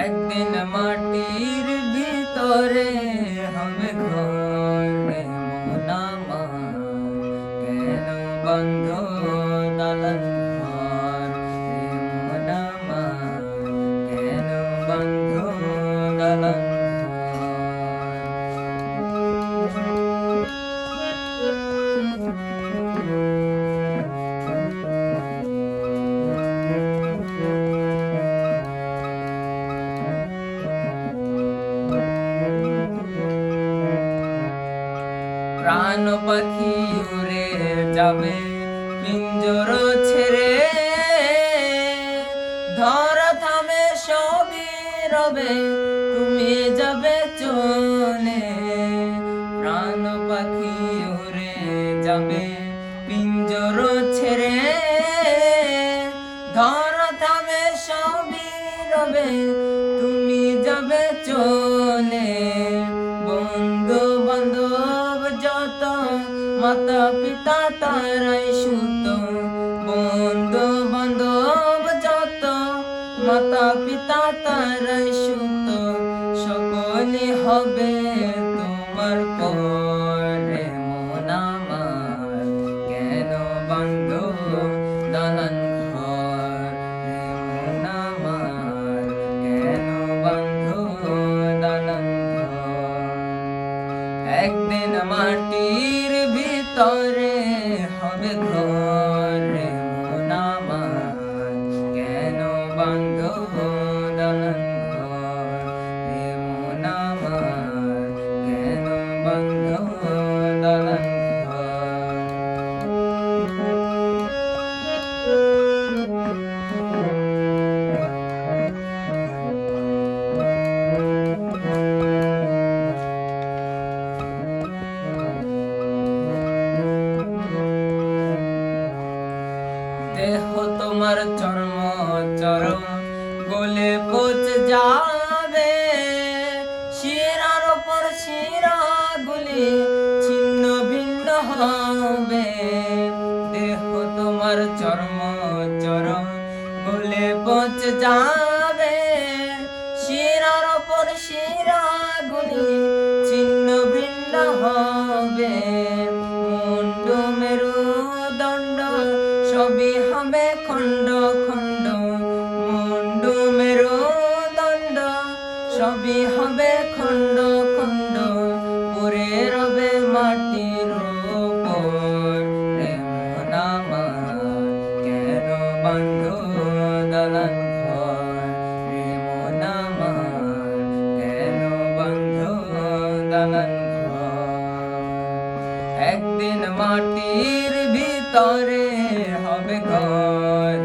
একদিন মাটির ভিতরে হবে ঘর কেন বন্ধ প্রাণ পাখি উড়ে যাবে পিঞ্জর ছেড়ে। ধরা থামে সবই রবে। যাবে পিঞ্জর ছেড়ে ধরা থামে সবই রবে, তুমি যাবে চলে। বন্ধু বান্ধব যত মাতা পিতা তারাই সুত। বন্ধু বান্ধব যত মাতা পিতা তারাই সুত। সকলে হবে মাটির ভিতরে হবে ঘর রে মন কেন বন্ধ দালান ঘর রে কেন বন্ধ দালান দেহ তোমার চর্ম, চরম গলে পচে যাবে। শিরার ওপর শিরা গুলি ছিন্ন ভিন্ন হবে। দেহ তোমার চর্ম, চরম গলে পচে যাবে। শিরার ওপর শিরা গুলি ছিন্ন ভিন্ন হবে। মুন্ডু মেরু সবই হবে খণ্ড খণ্ড। পরে রবে মাটির কেন বন্ধ দালান কেন বন্ধ দালান একদিন মাটির ভিতরে হবে ঘর